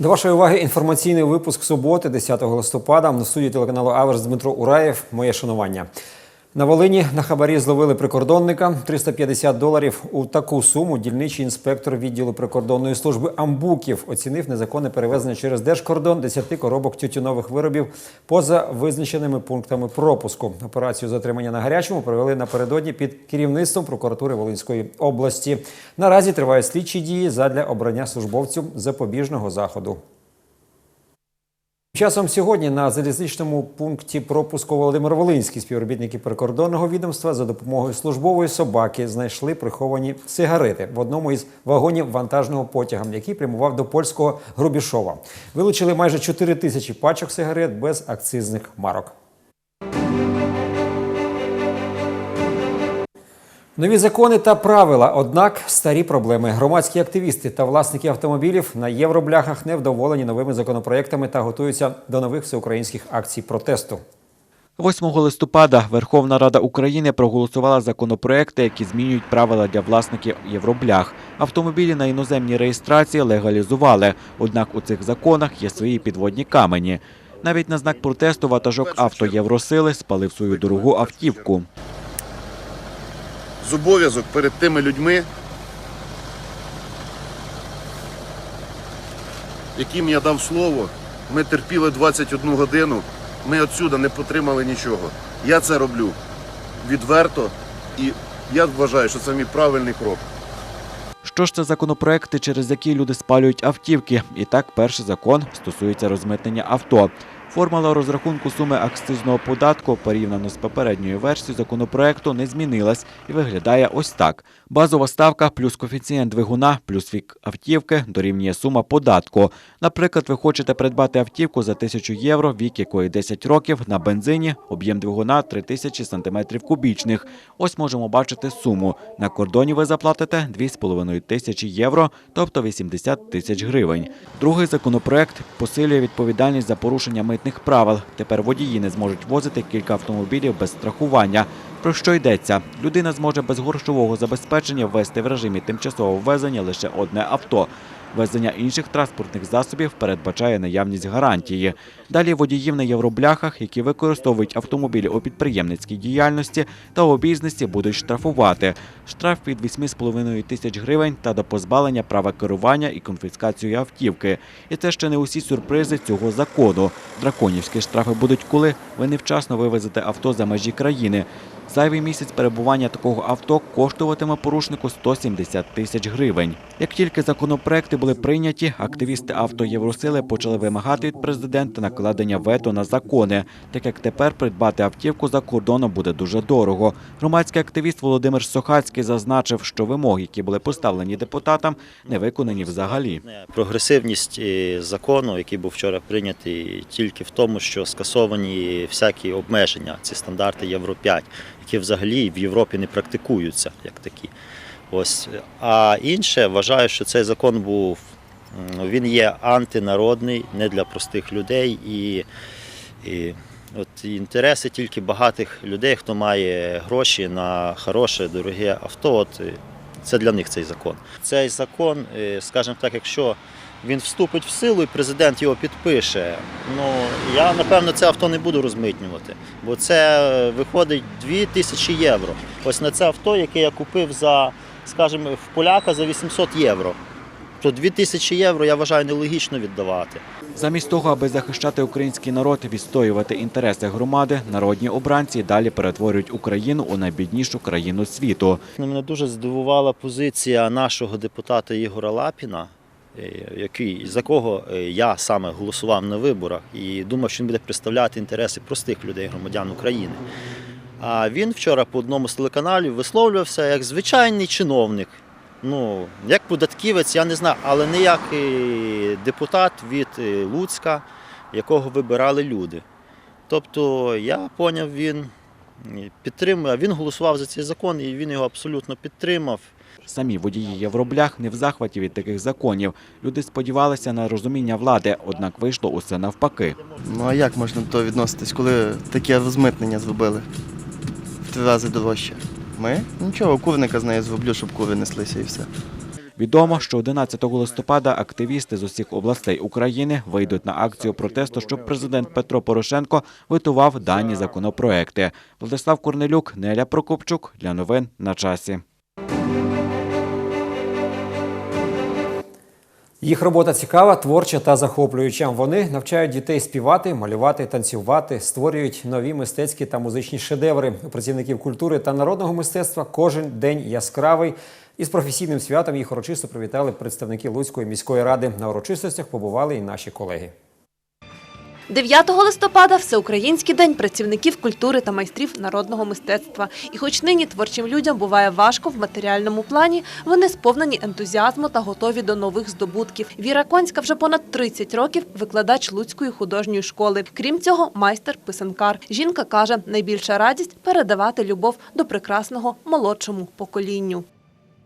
До вашої уваги інформаційний випуск суботи, 10 листопада. На студії телеканалу Аверс Дмитро Ураєв. Моє шанування. На Волині на хабарі зловили прикордонника 350 доларів. У таку суму дільничий інспектор відділу прикордонної служби Амбуків оцінив незаконне перевезення через держкордон 10 коробок тютюнових виробів поза визначеними пунктами пропуску. Операцію затримання на гарячому провели напередодні під керівництвом прокуратури Волинської області. Наразі тривають слідчі дії задля обрання службовцю запобіжного заходу. Часом сьогодні на залізничному пункті пропуску Володимир Волинський співробітники прикордонного відомства за допомогою службової собаки знайшли приховані сигарети в одному із вагонів вантажного потяга, який прямував до польського Грубішова. Вилучили майже 4 тисячі пачок сигарет без акцизних марок. Нові закони та правила, однак старі проблеми. Громадські активісти та власники автомобілів на євробляхах невдоволені новими законопроектами та готуються до нових всеукраїнських акцій протесту. 8 листопада Верховна Рада України проголосувала законопроекти, які змінюють правила для власників євроблях. Автомобілі на іноземній реєстрації легалізували. Однак у цих законах є свої підводні камені. Навіть на знак протесту ватажок авто Євросили спалив свою дорогу автівку. Зобов'язок перед тими людьми, яким я дав слово. Ми терпіли 21 годину, ми отсюди не потримали нічого. Я це роблю відверто і я вважаю, що це мій правильний крок. Що ж це законопроекти, через які люди спалюють автівки? І так, перший закон стосується розмитнення авто. Формула розрахунку суми акцизного податку порівняно з попередньою версією законопроекту не змінилась і виглядає ось так: базова ставка плюс коефіцієнт двигуна плюс вік автівки дорівнює сума податку. Наприклад, ви хочете придбати автівку за 1000 євро, вік якої 10 років на бензині, об'єм двигуна 3000 сантиметрів кубічних. Ось можемо бачити суму. На кордоні ви заплатите 2,5 тисячі євро, тобто 80 тисяч гривень. Другий законопроект посилює відповідальність за порушення митних правил. Тепер водії не зможуть возити кілька автомобілів без страхування. Про що йдеться? Людина зможе без грошового забезпечення ввести в режимі тимчасового ввезення лише одне авто. Везення інших транспортних засобів передбачає наявність гарантії. Далі водіїв на євробляхах, які використовують автомобілі у підприємницькій діяльності та у бізнесі, будуть штрафувати. Штраф від 8,5 тисяч гривень та до позбавлення права керування і конфіскацію автівки. І це ще не усі сюрпризи цього закону. Драконівські штрафи будуть, коли ви невчасно вивезете авто за межі країни. Зайвий місяць перебування такого авто коштуватиме порушнику 170 тисяч гривень. Як тільки законопроекти були прийняті, активісти авто Євросили почали вимагати від президента накладення вето на закони, так як тепер придбати автівку за кордоном буде дуже дорого. Громадський активіст Володимир Сохацький зазначив, що вимоги, які були поставлені депутатам, не виконані взагалі. Прогресивність е, закону, який був вчора прийнятий, тільки в тому, що скасовані всякі обмеження, ці стандарти Євро 5, які взагалі в Європі не практикуються як такі. Ось. А інше вважаю, що цей закон був він є антинародний, не для простих людей і, і от інтереси тільки багатих людей, хто має гроші на хороше, дороге авто. От, е, це для них цей закон. Цей закон, е, скажімо так, якщо він вступить в силу і президент його підпише, ну я напевно це авто не буду розмитнювати, бо це е, виходить 2 тисячі євро. Ось на це авто, яке я купив за, скажімо, в поляка за 800 євро. То 2 тисячі євро я вважаю нелогічно віддавати. Замість того, аби захищати український народ, відстоювати інтереси громади, народні обранці далі перетворюють Україну у найбіднішу країну світу. Мене дуже здивувала позиція нашого депутата Ігора Лапіна, який, за кого е, я саме голосував на виборах і думав, що він буде представляти інтереси простих людей, громадян України. А він вчора по одному з телеканалів висловлювався як звичайний чиновник. Ну, як податківець, я не знаю, але не як е, депутат від е, Луцька, якого вибирали люди. Тобто, я поняв, він е, підтримує, він голосував за цей закон і він його абсолютно підтримав. Самі водії євроблях не в захваті від таких законів. Люди сподівалися на розуміння влади, однак вийшло усе навпаки. Ну а як можна до того відноситись, коли таке розмитнення зробили в три рази дорожче? Ми? Нічого, курника з нею зроблю, щоб кури неслися і все. Відомо, що 11 листопада активісти з усіх областей України вийдуть на акцію протесту, щоб президент Петро Порошенко витував дані законопроекти. Владислав Корнелюк, Неля Прокопчук для новин на часі. Їх робота цікава, творча та захоплююча. Вони навчають дітей співати, малювати, танцювати, створюють нові мистецькі та музичні шедеври. У працівників культури та народного мистецтва кожен день яскравий. Із професійним святом їх урочисто привітали представники Луцької міської ради. На урочистостях побували і наші колеги. 9 листопада Всеукраїнський день працівників культури та майстрів народного мистецтва. І хоч нині творчим людям буває важко в матеріальному плані, вони сповнені ентузіазму та готові до нових здобутків. Віра Конська вже понад 30 років викладач Луцької художньої школи. Крім цього, майстер-писанкар. Жінка каже, найбільша радість передавати любов до прекрасного молодшому поколінню.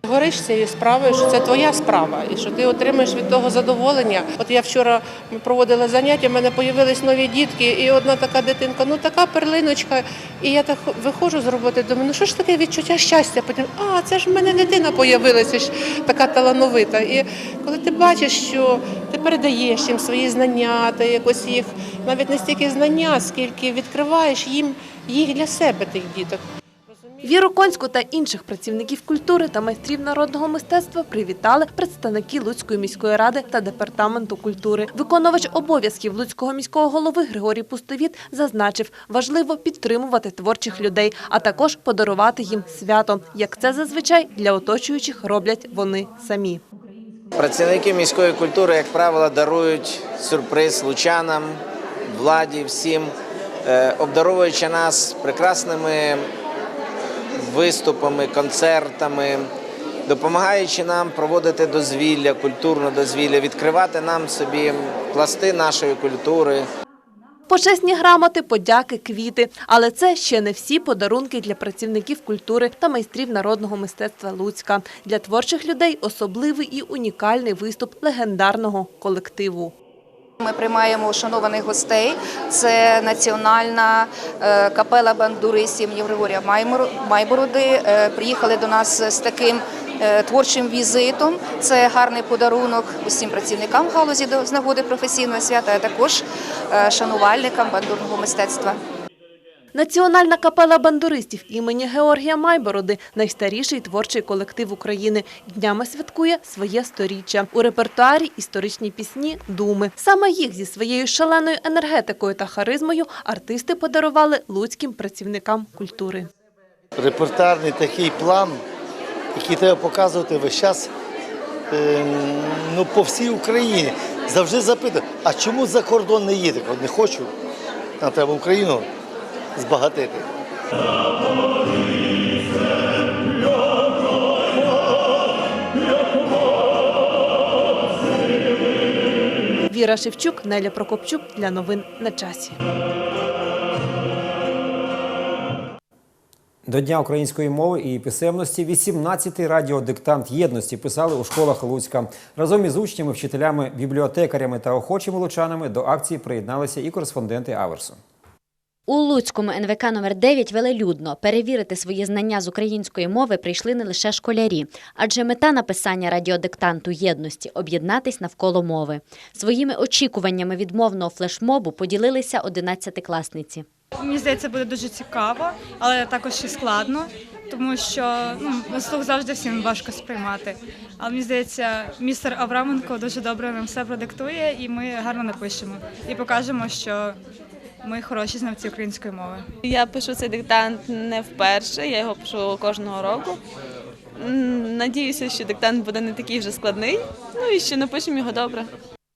Гориш цією справою, що це твоя справа, і що ти отримаєш від того задоволення. От я вчора проводила заняття, в мене з'явились нові дітки, і одна така дитинка, ну така перлиночка. І я так виходжу з роботи, думаю, ну що ж таке відчуття щастя? Потім, а це ж в мене дитина з'явилася, така талановита. І коли ти бачиш, що ти передаєш їм свої знання, ти якось їх навіть не стільки знання, скільки відкриваєш їм їх для себе тих діток. Віру Конську та інших працівників культури та майстрів народного мистецтва привітали представники Луцької міської ради та департаменту культури. Виконувач обов'язків Луцького міського голови Григорій Пустовіт зазначив, важливо підтримувати творчих людей, а також подарувати їм свято, як це зазвичай для оточуючих роблять вони самі. Працівники міської культури, як правило, дарують сюрприз лучанам, владі, всім, е, обдаровуючи нас прекрасними виступами, концертами, допомагаючи нам проводити дозвілля, культурне дозвілля, відкривати нам собі пласти нашої культури. Почесні грамоти, подяки, квіти. Але це ще не всі подарунки для працівників культури та майстрів народного мистецтва Луцька. Для творчих людей особливий і унікальний виступ легендарного колективу. Ми приймаємо шанованих гостей. Це національна е, капела бандуристів імені Григорія Майбороди. Е, Приїхали до нас з таким е, творчим візитом. Це гарний подарунок усім працівникам галузі з нагоди професійного свята, а також шанувальникам бандурного мистецтва. Національна капела бандуристів імені Георгія Майбороди найстаріший творчий колектив України. Днями святкує своє сторіччя. У репертуарі історичні пісні Думи. Саме їх зі своєю шаленою енергетикою та харизмою артисти подарували луцьким працівникам культури. репертуарний такий план, який треба показувати весь час ем, ну, по всій Україні. Завжди запитують, а чому за кордон не їде? Не хочу. Нам треба Україну збагатити. Віра Шевчук, Неля Прокопчук для новин на часі. До Дня української мови і писемності 18-й радіодиктант єдності писали у школах Луцька. Разом із учнями, вчителями, бібліотекарями та охочими лучанами до акції приєдналися і кореспонденти Аверсу. У Луцькому НВК номер 9 велелюдно. Перевірити свої знання з української мови прийшли не лише школярі, адже мета написання радіодиктанту єдності об'єднатись навколо мови. Своїми очікуваннями від мовного флешмобу поділилися одинадцятикласниці. Мені здається, буде дуже цікаво, але також і складно, тому що ну, слух завжди всім важко сприймати. Але мені здається, містер Авраменко дуже добре нам все продиктує, і ми гарно напишемо і покажемо, що ми хороші знавці української мови. Я пишу цей диктант не вперше, я його пишу кожного року. Надіюся, що диктант буде не такий вже складний, ну і що напишемо його добре.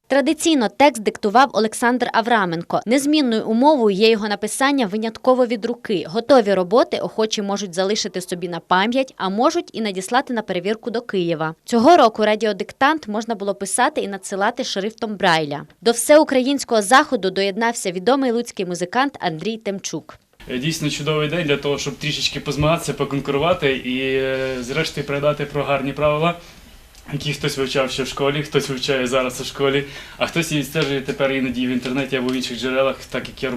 Традиційно текст диктував Олександр Авраменко. Незмінною умовою є його написання винятково від руки. Готові роботи охочі можуть залишити собі на пам'ять, а можуть і надіслати на перевірку до Києва. Цього року радіодиктант можна було писати і надсилати шрифтом Брайля. До всеукраїнського заходу доєднався відомий луцький музикант Андрій Темчук. Дійсно чудовий день для того, щоб трішечки позмагатися, поконкурувати і, е, зрештою, передати про гарні правила які хтось вивчав ще в школі, хтось вивчає зараз у школі, а хтось і відстежує тепер іноді в інтернеті або в інших джерелах, так як я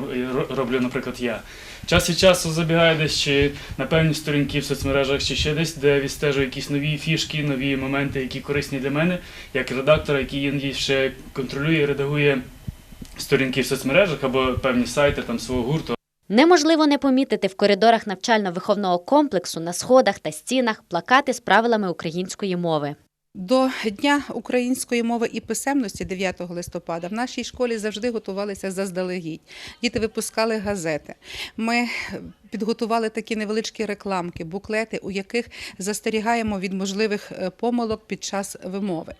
роблю, наприклад, я. Час від часу забігаю десь чи на певні сторінки в соцмережах, чи ще десь, де відстежую якісь нові фішки, нові моменти, які корисні для мене, як редактора, який іноді ще контролює, редагує сторінки в соцмережах або певні сайти там свого гурту. Неможливо не помітити в коридорах навчально-виховного комплексу на сходах та стінах плакати з правилами української мови. До Дня української мови і писемності 9 листопада в нашій школі завжди готувалися заздалегідь. Діти випускали газети. Ми підготували такі невеличкі рекламки, буклети, у яких застерігаємо від можливих е, помилок під час вимови.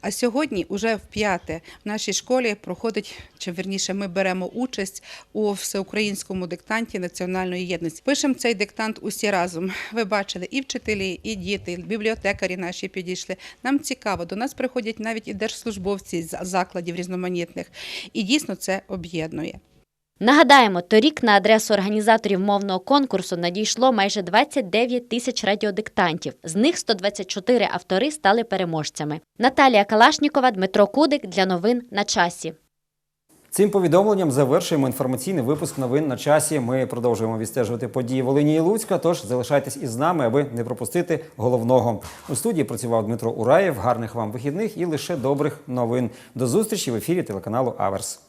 А сьогодні, уже в п'яте, в нашій школі проходить, чи верніше, ми беремо участь у всеукраїнському диктанті національної єдності. Пишемо цей диктант усі разом. Ви бачили, і вчителі, і діти, і бібліотекарі наші підійшли. Нам цікаво, до нас приходять навіть і держслужбовці з закладів різноманітних. І дійсно це об'єднує. Нагадаємо, торік на адресу організаторів мовного конкурсу надійшло майже 29 тисяч радіодиктантів. З них 124 автори стали переможцями. Наталія Калашнікова, Дмитро Кудик для новин на часі. Цим повідомленням завершуємо інформаційний випуск новин на часі. Ми продовжуємо відстежувати події Волині і Луцька. Тож залишайтесь із нами, аби не пропустити головного. У студії працював Дмитро Ураєв. Гарних вам вихідних і лише добрих новин. До зустрічі в ефірі телеканалу Аверс.